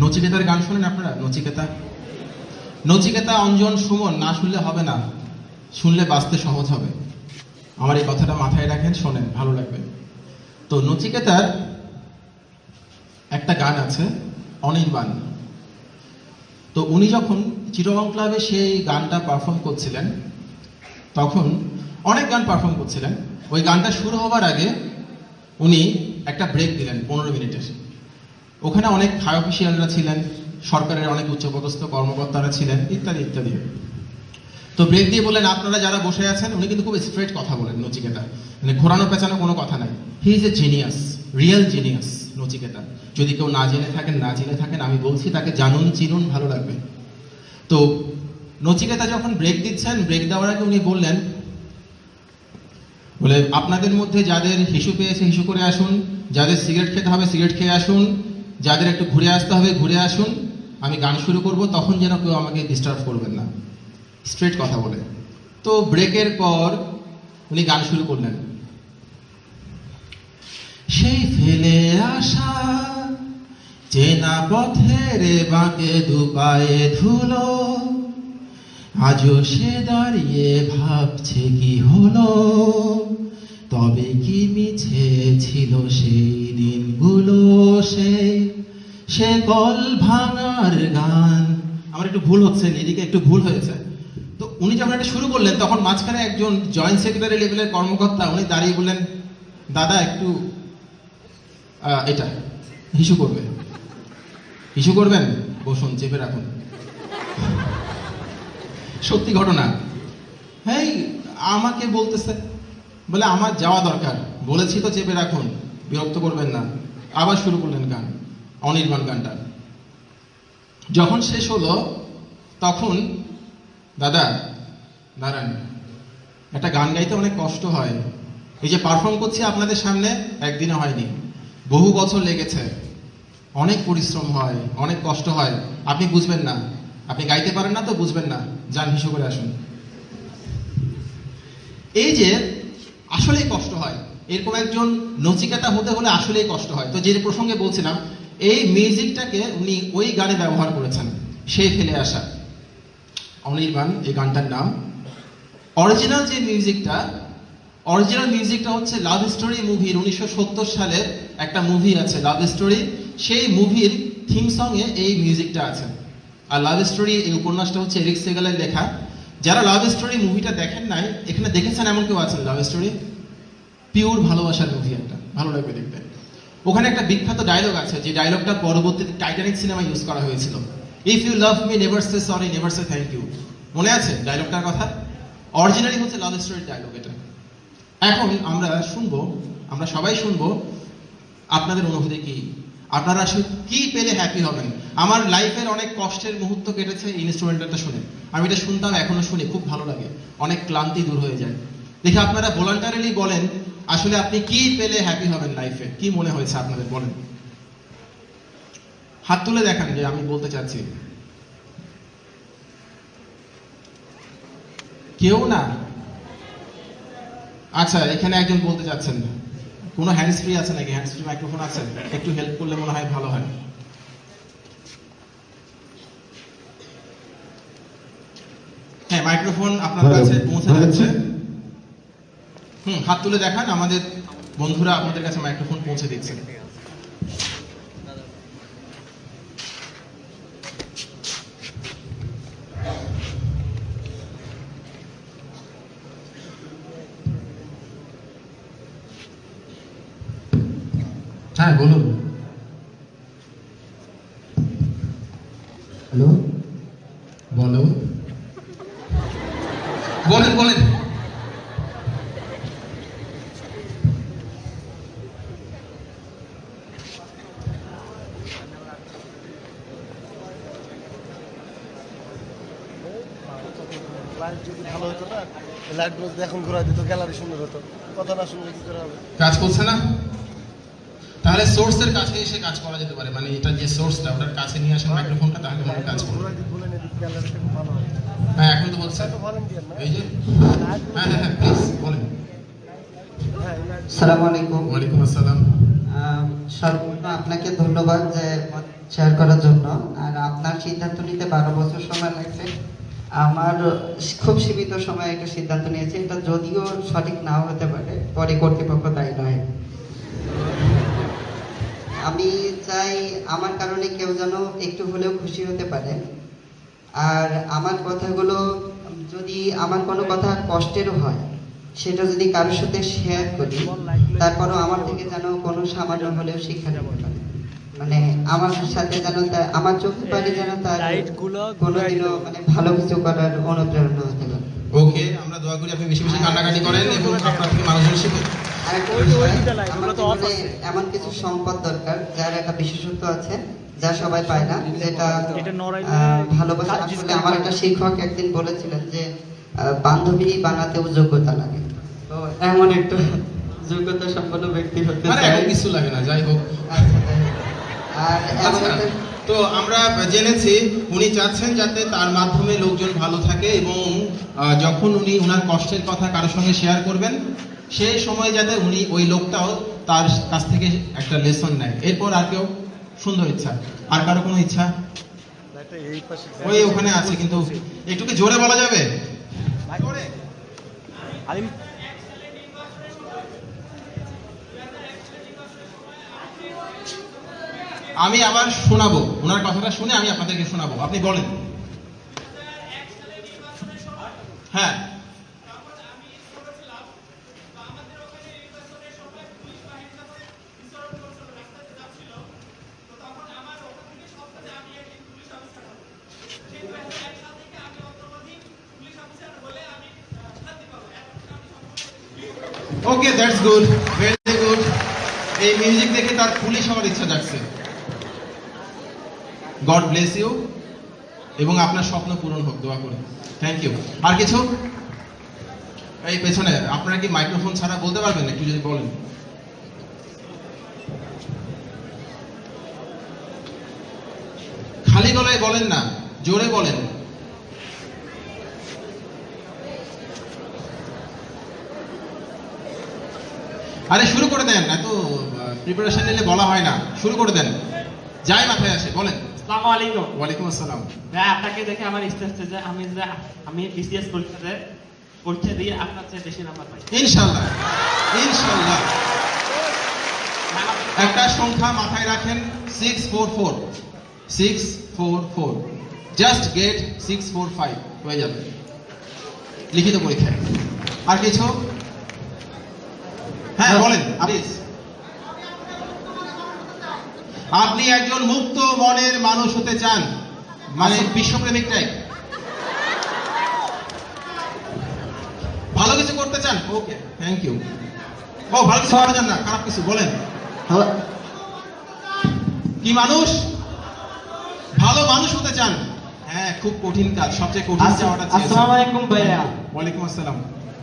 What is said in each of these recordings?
নচিকেতার গান শোনেন আপনারা? নচিকেতা। নচিকেতা, অঞ্জন, সুমন, না শুনলে হবে না। শুনলে বাঁচতে সহজ হবে। আমার এই কথাটা মাথায় রাখেন, শোনেন, ভালো লাগবে। তো নচিকেতার একটা গান আছে, অনির্বাণ। তো উনি যখন চিরগং ক্লাবে সেই গানটা পারফর্ম করছিলেন, তখন অনেক গান পারফর্ম করছিলেন। ওই গানটা শুরু হবার আগে উনি একটা ব্রেক দিলেন, পনেরো মিনিটের। ওখানে অনেক হাই অফিসিয়ালরা ছিলেন, সরকারের অনেক উচ্চপদস্থ কর্মকর্তারা ছিলেন, ইত্যাদি ইত্যাদি। তো ব্রেক দিয়ে বললেন, আপনারা যারা বসে আছেন, উনি কিন্তু খুব স্ট্রেট কথা বলেন, নচিকেতা। মানে ঘোরানো পেঁচানো কোনো কথা নাই। He is a genius real genius Nachiketa. যদি কেউ না জেনে থাকেন, না জেনে থাকেন, আমি বলছি তাকে জানুন, চিনুন, ভালো লাগবে। তো নচিকেতা যখন ব্রেক দিচ্ছেন, ব্রেক দেওয়ার আগে উনি বললেন, বলে, আপনাদের মধ্যে যাদের হিসু পেয়েছে হিসু করে আসুন, যাদের সিগারেট খেতে হবে সিগারেট খেয়ে আসুন যাদের একটু ঘুরে আসতে হবে, ঘুরে আসুন। আমি গান শুরু করব, তখন যেন কেউ আমাকে ডিস্টার্ব করবেন না। স্ট্রেট কথা বলে। তো ব্রেকের পর উনি গান শুরু করলেন। সেই ফেলে আসা চেনা পথে পথের বাঁকে দুপায়ে ধুলো, আজও সে দাঁড়িয়ে ভাবছে কি হলো, তবে কি মিছে ছিল সে সে কল ভাঙার গান। আমার একটু ভুল হচ্ছে, এদিকে একটু ভুল হয়েছে। তো উনি যখন এটা শুরু করলেন, তখন মাঝখানে একজন জয়েন্ট সেক্রেটারি লেভেলের কর্মকর্তা, উনি দাঁড়িয়ে বললেন, দাদা, একটু এটা, হিসু করবে হিসু করবেন? বসুন, চেপে রাখুন। সত্যি ঘটনা। হ্যাঁ আমাকে বলতেছে, বলে, আমার যাওয়া দরকার। বলেছি তো চেপে রাখুন, বিরক্ত করবেন না। আবার শুরু করলেন গান। অনির্বাণ গানটা যখন শেষ হলো, তখন, দাদা, দাঁড়ান। একটা গান গাইতে অনেক কষ্ট হয়। এই যে পারফর্ম করছি আপনাদের সামনে, একদিনে হয়নি। বহু বছর লেগেছে। অনেক পরিশ্রম হয়, অনেক কষ্ট হয়। আপনি বুঝবেন না। আপনি গাইতে পারেন না তো বুঝবেন না। যান, হিসু করে আসুন। এই যে আসলেই কষ্ট হয়। এরকম একজন নচিকাতা হতে হলে আসলেই কষ্ট হয়। তো যে প্রসঙ্গে বলছিলাম এই মিউজিকটাকে উনি ওই গানে ব্যবহার করেছেন। সে ফেলে আসা। অনির্বাণ, এই গানটার নাম। অরিজিনাল যে মিউজিকটা অরিজিনাল মিউজিকটা হচ্ছে লাভ স্টোরি মুভির উনিশশো সালের একটা মুভি আছে লাভ স্টোরি সেই মুভির থিম সঙ্গে এই মিউজিকটা আছে। আর লাভ স্টোরি এই উপন্যাসটা হচ্ছে এরিক সেগালের লেখা। যারা লাভ স্টোরি মুভিটা দেখেন নাই, এখানে দেখেছেন এমন কেউ আছেন লাভ স্টোরি পিওর ভালোবাসার মুভি একটা। ভালো লাগবে দেখতে। ওখানে একটা বিখ্যাত ডায়লগ আছে, যে ডায়লগটা পরবর্তীতে টাইটানিক সিনেমা ইউজ করা হয়েছিল। If you love me never say sorry never say thank you মনে আছে ডায়লগটার কথা? অরিজিনালি হচ্ছে লাভ স্টোরির ডায়লগ এটা। এখন আমরা শুনব, আমরা সবাই শুনব আপনাদের অনুভূতি কি? আপনারা আসলে কি পেলে হ্যাপি হবেন? আমার লাইফের অনেক কষ্টের মুহূর্ত কেটেছে এই ইনস্ট্রুমেন্টালটা শুনে। আমি এটা শুনতাম, এখনও শুনি, খুব ভালো লাগে। অনেক ক্লান্তি দূর হয়ে যায়। দেখে আপনারা ভলান্টারিলি বলেন আসলে আপনি কি পেলে হ্যাপি হবেন লাইফে কি মনে হয়েছে আপনাদের? বলেন। হাত তুলে দেখান যে আমি বলতে চাচ্ছি। কেউ না? আচ্ছা এখানে একজন বলতে চাচ্ছেন। কোনো হ্যান্ডস ফ্রি আছে নাকি? হ্যান্ডস ফ্রি মাইক্রোফোন আছে? একটু হেল্প করলে মনে হয় ভালো হয়। হ্যাঁ মাইক্রোফোন আপনার কাছে পৌঁছে যাচ্ছে? হুম হাত তুলে দেখান আমাদের বন্ধুরা আপনাদের কাছে মাইক্রোফোন পৌঁছে দিচ্ছে। হ্যাঁ বলুন। হ্যালো? বলো। বলেন বলেন। লাইট যদি ভালো হতো না লাইটগুলো যদি এখন ঘোরা দিত গ্যালারি সুন্দর হতো। কথা না শুনলে কি করে হবে? কাজ করছে না? তাহলে সোর্সের কাছে এসে কাজ করা যেতে পারে। মানে এটা যে সোর্সটা ওটার কাছে নিয়ে আসেন মাইক্রোফোনটা তাহলে মনে কাজ করবে। ঘোরা দিক বলে নিয়ে দিত গ্যালারিটা খুব ভালো হয়। হ্যাঁ এখন তো বলছে। তো ভলেন্টিয়ার না? এই যে। হ্যাঁ হ্যাঁ হ্যাঁ প্লিজ বলেন। হ্যাঁ এই light সালাম আলাইকুম। ওয়ালাইকুম আসসালাম। সর্বপ্রথম আপনাকে ধন্যবাদ যে শেয়ার করার জন্য। আর আপনার সিদ্ধান্ত নিতে বারো বছর সময় লাগছে আমার খুব সীমিত সময়ে একটা সিদ্ধান্ত নিয়েছি, এটা যদিও সঠিক নাও হতে পারে, পরে কর্তৃপক্ষ তাই নয়। আমি চাই আমার কারণে কেউ যেন একটু হলেও খুশি হতে পারে। আর আমার কথাগুলো, যদি আমার কোনো কথা কষ্টেরও হয়, সেটা যদি কারোর সাথে শেয়ার করি, তারপরও আমার থেকে যেন কোনো সামান্য হলেও শিক্ষা নিতে পারে। মানে আমার সাথে যেন আমার চোখে পানি যেন তার কোনোদিনও মানে ভালো কিছু করার অনুপ্রেরণা হতে পারে। ওকে আমরা দোয়া করি আপনি বেশি বেশি কান্নাকাটি করেন এবং আপনার থেকে মানুষজন শিখুন। এমন কিছু সম্পদ দরকার যার একটা বিশেষত্ব আছে যা সবাই পায় না যেটা এটা ভালোবাসা। আসলে আমার একটা শিক্ষক একদিন বলেছিলেন যে বান্ধবী বানাতেও যোগ্যতা লাগে। তো এমন একটা যোগ্যতা সম্পন্ন ব্যক্তি হতে মানে চাই। কিছু লাগে না যাই হোক। আচ্ছা, তো আমরা জেনেছি উনি চাচ্ছেন যাতে তার মাধ্যমে লোকজন ভালো থাকে এবং যখন উনি ওনার কষ্টের কথা কারোর সঙ্গে শেয়ার করবেন সেই সময় যাতে উনি ওই লোকটাও তার কাছ থেকে একটা লেসন নেয়। এরপর আর কেউ সুন্দর ইচ্ছা আর কারও কোনো ইচ্ছা? ওই ওখানে আছে কিন্তু একটু কি জোরে বলা যাবে? আলিম আমি আবার শোনাবো। ওনার কথাটা শুনে আমি আপনাদেরকে শোনাবো। আপনি বলেন। হ্যাঁ। Okay that's good very good এই মিউজিক দেখে তার পুলিশ হওয়ার ইচ্ছা জাগছে। গড ব্লেস ইউ এবং আপনার স্বপ্ন পূরণ হোক, দোয়া করে। থ্যাংক ইউ আর কিছু? এই পেছনে, আপনারা কি মাইক্রোফোন ছাড়া বলতে পারবেন একটু যদি বলেন? খালি গলায় বলেন না, জোরে বলেন। আরে, শুরু করে দেন, এত প্রিপারেশন নিলে বলা হয় না। শুরু করে দেন। যাই মাথায় আসে, বলেন। আসসালামু আলাইকুম। ওয়ালাইকুম আসসালাম। ভাই আপনাকে দেখে আমার ইচ্ছা হচ্ছে যে আমি যে আমি বিসিএস পরীক্ষাতে পরীক্ষা দিয়ে আপনার চেয়ে বেশি নাম্বার পাই। ইনশাল্লাহ ইনশাল্লাহ একটা সংখ্যা মাথায় রাখেন six four four six four four just get six four five হয়ে যাবে। লিখিত পরীক্ষায়। আর কিছু? হ্যাঁ বলেন প্লিজ আপনি একজন মুক্ত মনের মানুষ হতে চান মানে বিশ্বপ্রেমিক টাইপ। ভালো কিছু করতে চান? ওকে থ্যাংক ইউ ও ভালো কিছু করা যান না খারাপ কিছু বলেন। কি মানুষ? ভালো মানুষ হতে চান? হ্যাঁ খুব কঠিন কাজ সবচেয়ে কঠিন যাওয়াটা আসসালামু আলাইকুম ভাইয়া। ওয়ালাইকুম আসসালাম।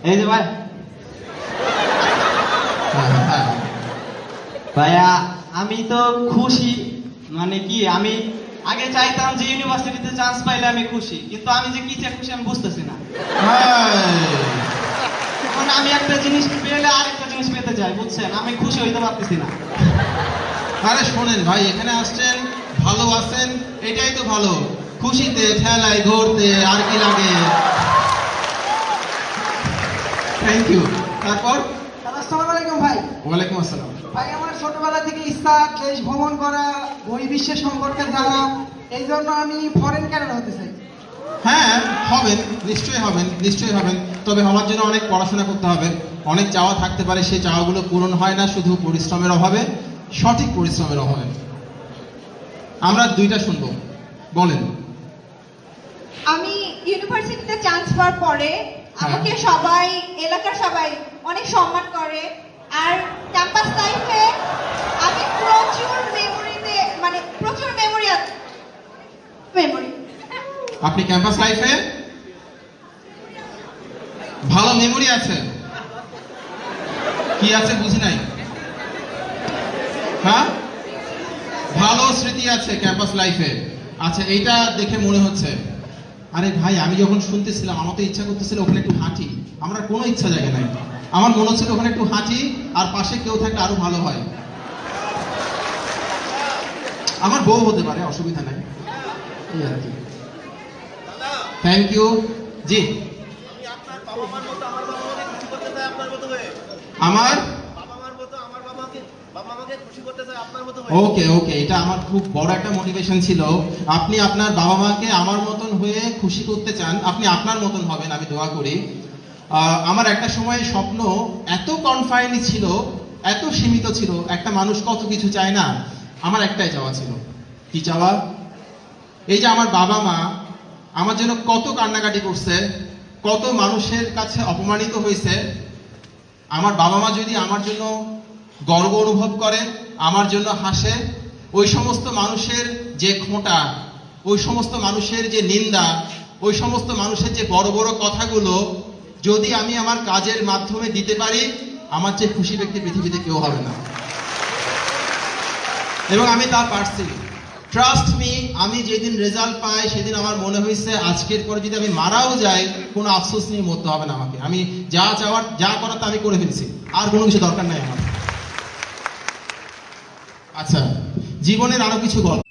এই যে ভাই। হ্যাঁ, হ্যাঁ। ভাইয়া আমি তো খুশি মানে কি আমি আগে চাইতাম যে ইউনিভার্সিটিতে চান্স পাইলে আমি খুশি কিন্তু আমি যে কি কিসে খুশি আমি বুঝতেছি না। হ্যাঁ। এখন আমি একটা জিনিস পেলে আরেকটা জিনিস পেতে চাই বুঝছেন? আমি খুশি হইতে পারতেছি না। আরে শোনেন ভাই এখানে আসছেন ভালো আছেন এটাই তো ভালো। খুশিতে ঠেলায় ঘুরতে আর কি লাগে? থ্যাংক ইউ তারপর আসসালামু আলাইকুম ভাই। ওয়ালাইকুম আসসালাম। ভাই আমার ছোটবেলা থেকে ইচ্ছা দেশ ভ্রমণ করা বহির্বিশ্বের সম্পর্কে জানা এই জন্য আমি ফরেন ক্যাডার হতে চাই। হ্যাঁ হবেন নিশ্চয়ই হবেন নিশ্চয়ই হবেন। তবে হওয়ার জন্য অনেক পড়াশোনা করতে হবে। অনেক চাওয়া থাকতে পারে সেই চাওয়াগুলো পূরণ হয় না শুধু পরিশ্রমের অভাবে সঠিক পরিশ্রমের অভাবে। আমরা দুইটা শুনব। বলেন। আমি ইউনিভার্সিটিতে চান্স পাওয়ার পরে হ্যাঁ। আমাকে সবাই এলাকার সবাই অনেক সম্মান করে। আর ক্যাম্পাস লাইফে আমি প্রচুর মেমোরিতে মানে প্রচুর মেমোরি আছে। মেমোরি আপনি ক্যাম্পাস লাইফে ভালো মেমোরি আছে। কি আছে বুঝি নাই? হ্যাঁ? ভালো স্মৃতি আছে ক্যাম্পাস লাইফে আচ্ছা এইটা দেখে মনে হচ্ছে। আরে ভাই, আমি যখন শুনতেছিলাম, আমার তো ইচ্ছা করতেছিল ওখানে একটু হাঁটি। আমার কোনো ইচ্ছা জাগে নাই। আমার মনে হচ্ছিল ওখানে একটু হাঁটি আর পাশে কেউ থাকলে আরও ভালো হয়। আমার বউ হতে পারে, অসুবিধা নাই। Thank you ji. আমার? ওকে ওকে এটা আমার খুব বড় একটা মোটিভেশন ছিল। আপনি আপনার বাবা মাকে আমার মতন হয়ে খুশি করতে চান, আপনি আপনার মতন হবেন, আমি দোয়া করি। আমার একটা সময় স্বপ্ন এত কনফাইন্ড ছিল, এত সীমিত ছিল, একটা মানুষ কত কিছু চায় না, আমার একটাই চাওয়া ছিল। কি চাওয়া? এই যে আমার বাবা মা আমার জন্য কত কান্নাকাটি করছে, কত মানুষের কাছে অপমানিত হয়েছে। আমার বাবা মা যদি আমার জন্য গর্ব অনুভব করে, আমার জন্য হাসে, ওই সমস্ত মানুষের যে খোঁটা ওই সমস্ত মানুষের যে নিন্দা, ওই সমস্ত মানুষের যে বড় বড় কথাগুলো যদি আমি আমার কাজের মাধ্যমে দিতে পারি, আমার চেয়ে খুশি ব্যক্তি পৃথিবীতে কেউ হবে না। এবং আমি তা পারছি। ট্রাস্ট মি আমি যেদিন রেজাল্ট পাই, সেদিন আমার মনে হয়েছে, আজকের পরে যদি আমি মারাও যাই, কোনো আফসোস নিয়ে মরতে হবে না আমাকে। আমি যা চাওয়ার, যা করার তা আমি করে ফেলছি। আর কোনো কিছু দরকার নাই আমার। আচ্ছা জীবনের আরও কিছু গল্প।